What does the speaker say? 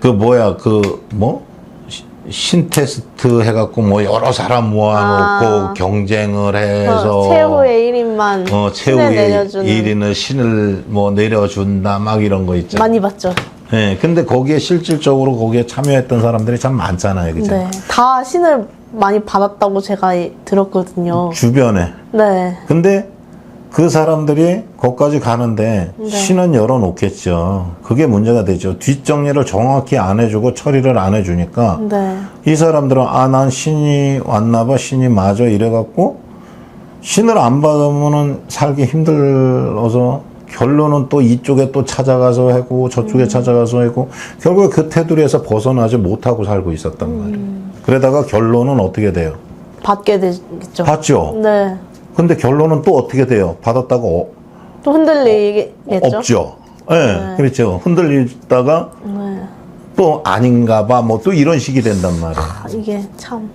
그 뭐야 그 뭐 신테스트 해갖고 뭐 여러 사람 모아놓고 아. 경쟁을 해서 어, 최후의 1인만 어, 최후의 내려주는 1위는 신을 뭐 내려준다 막 이런 거 있잖아. 많이 봤죠. 예, 근데 거기에 실질적으로 거기에 참여했던 사람들이 참 많잖아요, 그죠? 네, 다 신을 많이 받았다고 제가 이- 들었거든요. 주변에. 네, 근데 그 사람들이 거기까지 가는데 네. 신은 열어놓겠죠. 그게 문제가 되죠. 뒷정리를 정확히 안 해주고 처리를 안 해주니까 네, 이 사람들은 아 난 신이 왔나 봐 신이 맞아 이래갖고 신을 안 받으면은 살기 힘들어서 결론은 또 이쪽에 또 찾아가서 하고 저쪽에 찾아가서 하고 결국에 그 테두리에서 벗어나지 못하고 살고 있었단 말이에요. 그러다가 결론은 어떻게 돼요? 받게 되겠죠. 받죠. 네, 근데 결론은 또 어떻게 돼요? 받았다고 또 흔들리겠죠. 없죠. 예, 그렇죠. 흔들리다가 네, 또 아닌가 봐. 뭐 또 이런 식이 된단 말이에요. 아, 이게 참